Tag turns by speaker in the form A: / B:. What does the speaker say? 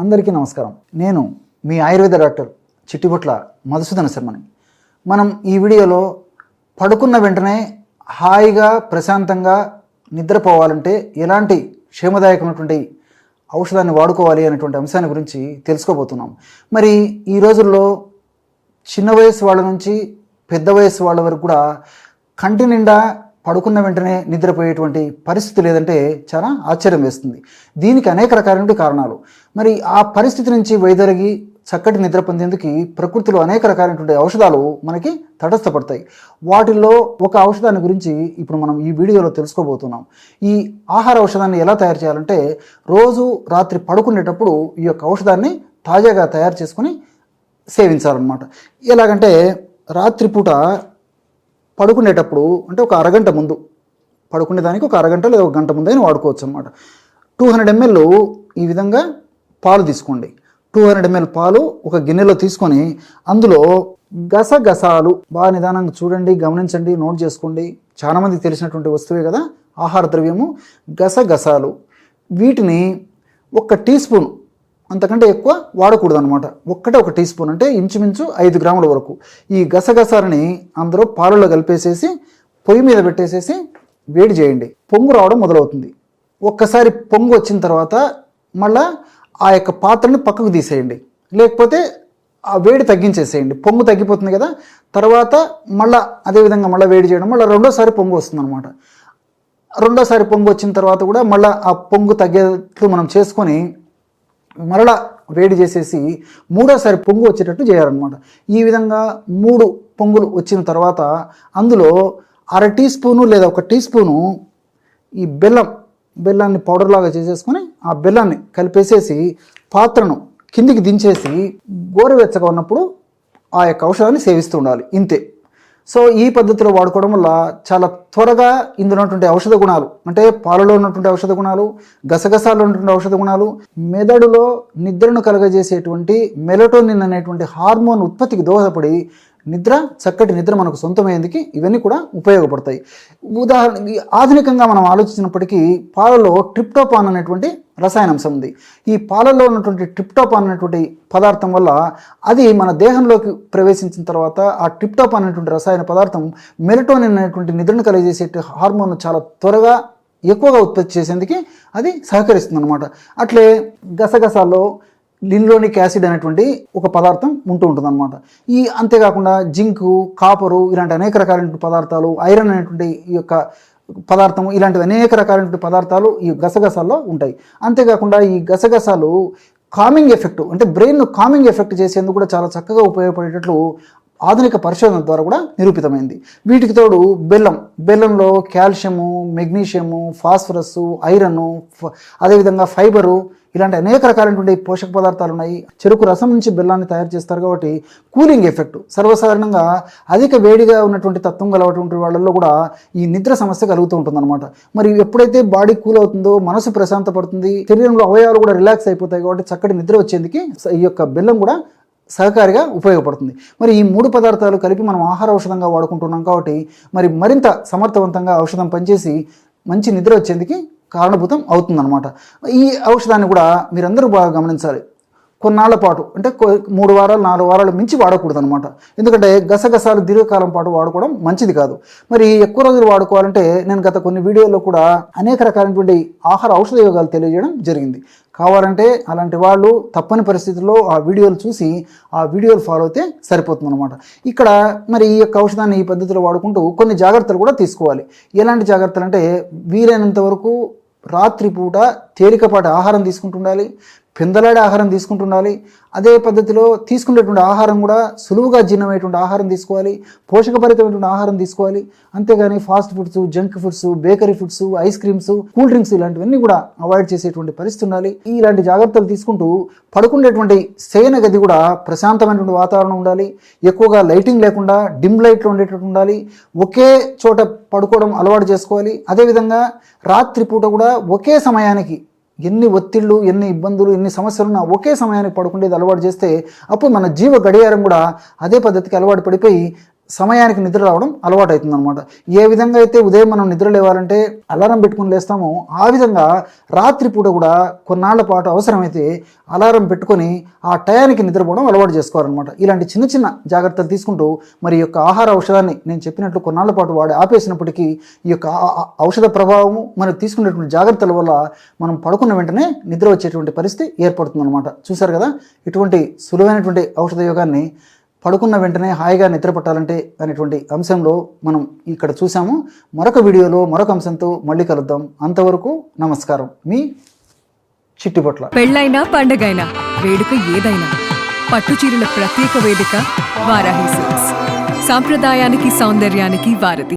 A: అందరికీ నమస్కారం. నేను మీ ఆయుర్వేద డాక్టర్ చిట్టిబొట్ల మధుసూదన శర్మని. మనం ఈ వీడియోలో పడుకున్న వెంటనే హాయిగా ప్రశాంతంగా నిద్రపోవాలంటే ఎలాంటి క్షేమదాయకమైనటువంటి ఔషధాన్ని వాడుకోవాలి అనేటువంటి అంశాన్ని గురించి తెలుసుకోబోతున్నాం. మరి ఈ రోజుల్లో చిన్న వయసు వాళ్ళ నుంచి పెద్ద వయసు వాళ్ళ వరకు కూడా కంటి నిండా పడుకున్న వెంటనే నిద్రపోయేటువంటి పరిస్థితి లేదంటే చాలా ఆశ్చర్యం వేస్తుంది. దీనికి అనేక రకాలైన కారణాలు. మరి ఆ పరిస్థితి నుంచి వైదొలిగి చక్కటి నిద్ర పొందేందుకు ప్రకృతిలో అనేక రకాలైనటువంటి ఔషధాలు మనకి తటస్థపడతాయి. వాటిల్లో ఒక ఔషధాన్ని గురించి ఇప్పుడు మనం ఈ వీడియోలో తెలుసుకోబోతున్నాం. ఈ ఆహార ఔషధాన్ని ఎలా తయారు చేయాలంటే రోజు రాత్రి పడుకునేటప్పుడు ఈ యొక్క ఔషధాన్ని తాజాగా తయారు చేసుకొని సేవించాలన్నమాట. ఎలాగంటే రాత్రిపూట పడుకునేటప్పుడు అంటే ఒక అరగంట ముందు పడుకునే దానికి ఒక అరగంట లేదా ఒక గంట ముందు వాడుకోవచ్చు అనమాట టూ హండ్రెడ్ ఎంఎల్ ఈ విధంగా పాలు తీసుకోండి. టూ హండ్రెడ్ ఎంఎల్ పాలు ఒక గిన్నెలో తీసుకొని అందులో గసగసాలు బాగా నిదానంగా చూడండి గమనించండి నోట్ చేసుకోండి. చాలామందికి తెలిసినటువంటి వస్తువే కదా ఆహార ద్రవ్యము. గసగసాలు వీటిని ఒక టీ స్పూన్ అంతకంటే ఎక్కువ వాడకూడదు అనమాట ఒక్కటే ఒక టీ స్పూన్ అంటే ఇంచుమించు ఐదు గ్రాముల వరకు. ఈ గసగసాలని అందరూ పాలలో కలిపేసేసి పొయ్యి మీద పెట్టేసేసి వేడి చేయండి. పొంగు రావడం మొదలవుతుంది. ఒక్కసారి పొంగు వచ్చిన తర్వాత మళ్ళా ఆ యొక్క పాత్రని పక్కకు తీసేయండి. లేకపోతే ఆ వేడి తగ్గించేసేయండి. పొంగు తగ్గిపోతుంది కదా. తర్వాత మళ్ళా అదేవిధంగా మళ్ళీ వేడి చేయడం మళ్ళీ రెండోసారి పొంగు వస్తుంది అనమాట రెండోసారి పొంగు వచ్చిన తర్వాత కూడా మళ్ళీ ఆ పొంగు తగ్గేట్లు మనం చేసుకొని మరలా వేడి చేసేసి మూడోసారి పొంగు వచ్చేటట్టు చేయాలన్నమాట. ఈ విధంగా మూడు పొంగులు వచ్చిన తర్వాత అందులో అర టీ స్పూను లేదా ఒక టీ స్పూను ఈ బెల్లం బెల్లాన్ని పౌడర్ లాగా చేసేసుకొని ఆ బెల్లాన్ని కలిపేసేసి పాత్రను కిందికి దించేసి గోరువెచ్చగా ఉన్నప్పుడు ఆ యొక్క ఔషధాన్ని సేవిస్తూ ఉండాలి. ఇంతే. సో ఈ పద్ధతిలో వాడుకోవడం వల్ల చాలా త్వరగా ఇందులో ఉన్నటువంటి ఔషధ గుణాలు అంటే పాలలో ఉన్నటువంటి ఔషధ గుణాలు గసగసాలు ఉన్నటువంటి ఔషధ గుణాలు మెదడులో నిద్రను కలగజేసేటువంటి మెలటోనిన్ అనేటువంటి హార్మోన్ ఉత్పత్తికి దోహదపడి నిద్ర చక్కటి నిద్ర మనకు సొంతమయ్యేందుకు ఇవన్నీ కూడా ఉపయోగపడతాయి. ఉదాహరణ ఆధునికంగా మనం ఆలోచించినప్పటికీ పాలలో ట్రిప్టోపాన్ అనేటువంటి రసాయనాంశం ఉంది. ఈ పాలల్లో ఉన్నటువంటి ట్రిప్టోప్ అనేటువంటి పదార్థం వల్ల అది మన దేహంలోకి ప్రవేశించిన తర్వాత ఆ ట్రిప్టోపాన్ అనేటువంటి రసాయన పదార్థం మెలటోనిన్ అనేటువంటి నిద్రను కలిగజేసే హార్మోన్ చాలా త్వరగా ఎక్కువగా ఉత్పత్తి చేసేందుకు అది సహకరిస్తుంది అనమాట అట్లే గసగసాల్లో లిన్లోనిక్ యాసిడ్ అనేటువంటి ఒక పదార్థం ఉంటూ ఉంటుందన్నమాట. ఈ అంతేకాకుండా జింకు కాపరు ఇలాంటి అనేక రకాలైన పదార్థాలు ఐరన్ అనేటువంటి ఈ యొక్క పదార్థం ఇలాంటివి అనేక రకాలైనటువంటి పదార్థాలు ఈ గసగసాల్లో ఉంటాయి. అంతేకాకుండా ఈ గసగసాలు కామింగ్ ఎఫెక్ట్ అంటే బ్రెయిన్ కామింగ్ ఎఫెక్ట్ చేసేందుకు కూడా చాలా చక్కగా ఉపయోగపడేటట్లు ఆధునిక పరిశోధన ద్వారా కూడా నిరూపితమైంది. వీటికి తోడు బెల్లం బెల్లంలో కాల్షియము మెగ్నీషియము ఫాస్ఫరస్ ఐరన్ అదేవిధంగా ఫైబరు ఇలాంటి అనేక రకాలైనటువంటి పోషక పదార్థాలు ఉన్నాయి. చెరుకు రసం నుంచి బెల్లాన్ని తయారు చేస్తారు కాబట్టి కూలింగ్ ఎఫెక్ట్ సర్వసాధారణంగా అధిక వేడిగా ఉన్నటువంటి తత్వం గలటువంటి వాళ్ళల్లో కూడా ఈ నిద్ర సమస్య కలుగుతూ ఉంటుందన్నమాట. మరి ఎప్పుడైతే బాడీ కూల్ అవుతుందో మనసు ప్రశాంతపడుతుంది శరీరంలో అవయవాలు కూడా రిలాక్స్ అయిపోతాయి కాబట్టి చక్కటి నిద్ర వచ్చేందుకు ఈ యొక్క బెల్లం కూడా సహకారిగా ఉపయోగపడుతుంది. మరి ఈ మూడు పదార్థాలు కలిపి మనం ఆహార ఔషధంగా వాడుకుంటున్నాం కాబట్టి మరి మరింత సమర్థవంతంగా ఔషధం పనిచేసి మంచి నిద్ర వచ్చేందుకు కారణభూతం అవుతుందన్నమాట. ఈ ఔషధాన్ని కూడా మీరందరూ బాగా గమనించాలి. కొన్నాళ్ళ పాటు అంటే మూడు వారాలు నాలుగు వారాలు మించి వాడకూడదు అనమాట ఎందుకంటే గసగసాలు దీర్ఘకాలం పాటు వాడుకోవడం మంచిది కాదు. మరి ఎక్కువ రోజులు వాడుకోవాలంటే నేను గత కొన్ని వీడియోల్లో కూడా అనేక రకాలైనటువంటి ఆహార ఔషధ యోగాలు తెలియజేయడం జరిగింది. కావాలంటే అలాంటి వాళ్ళు తప్పని పరిస్థితుల్లో ఆ వీడియోలు చూసి ఆ వీడియోలు ఫాలో అయితే సరిపోతుంది అనమాట ఇక్కడ మరి ఈ యొక్క ఔషధాన్ని ఈ పద్ధతిలో వాడుకుంటూ కొన్ని జాగ్రత్తలు కూడా తీసుకోవాలి. ఎలాంటి జాగ్రత్తలు అంటే వీలైనంత వరకు రాత్రిపూట తేలికపాటి ఆహారం తీసుకుంటుండాలి. పిందలాడే ఆహారం తీసుకుంటుండాలి. అదే పద్ధతిలో తీసుకునేటువంటి ఆహారం కూడా సులువుగా జీర్ణమయ్యేటువంటి ఆహారం తీసుకోవాలి. పోషకభరితమైనటువంటి ఆహారం తీసుకోవాలి. అంతేగాని fast foods junk foods bakery foods ice creams cool drinks ఇలాంటివన్నీ కూడా అవాయిడ్ చేసేటువంటి పరిస్థితి ఉండాలి. ఇలాంటి జాగ్రత్తలు తీసుకుంటూ పడుకునేటువంటి శయన గది కూడా ప్రశాంతమైనటువంటి వాతావరణం ఉండాలి. ఎక్కువగా లైటింగ్ లేకుండా డిమ్ లైట్లు ఉండేటట్టు ఉండాలి. ఒకే చోట పడుకోవడం అలవాటు చేసుకోవాలి. అదేవిధంగా రాత్రిపూట కూడా ఒకే సమయానికి ఎన్ని ఒత్తిళ్ళు ఎన్ని ఇబ్బందులు ఎన్ని సమస్యలున్నా ఒకే సమయానికి పడుకునేది అలవాటు చేస్తే అప్పుడు మన జీవ గడియారం కూడా అదే పద్ధతికి అలవాటు పడిపోయి సమయానికి నిద్ర రావడం అలవాటు అవుతుంది అనమాట ఏ విధంగా అయితే ఉదయం మనం నిద్ర లేవాలంటే అలారం పెట్టుకుని లేస్తామో ఆ విధంగా రాత్రిపూట కూడా కొన్నాళ్ళ పాటు అవసరమైతే అలారం పెట్టుకొని ఆ టయానికి నిద్రపోవడం అలవాటు చేసుకోవాలన్నమాట. ఇలాంటి చిన్న చిన్న జాగ్రత్తలు తీసుకుంటూ మరి యొక్క ఆహార ఔషధాన్ని నేను చెప్పినట్లు కొన్నాళ్ళ పాటు వాడి ఆపేసినప్పటికీ ఈ యొక్క ఔషధ ప్రభావము మనం తీసుకునేటువంటి జాగ్రత్తల వల్ల మనం పడుకున్న వెంటనే నిద్ర వచ్చేటువంటి పరిస్థితి ఏర్పడుతుంది అనమాట చూసారు కదా? ఇటువంటి సులువైనటువంటి ఔషధ యోగాన్ని పడుకున్న వెంటనే హాయిగా నిద్ర పట్టాలంటే అనేటువంటి అంశంలో మనం ఇక్కడ చూసాము మరొక వీడియోలో మరొక అంశంతో మళ్ళీ కలుద్దాం. అంతవరకు నమస్కారం. మీ చిట్టిపొట్ల.
B: పెళ్ళైనా పండగైనా వేడుక ఏదైనా పట్టు చీరల ప్రత్యేక వేదిక వారాహి సిల్క్స్ సాంప్రదాయానికి సౌందర్యానికి వారధి.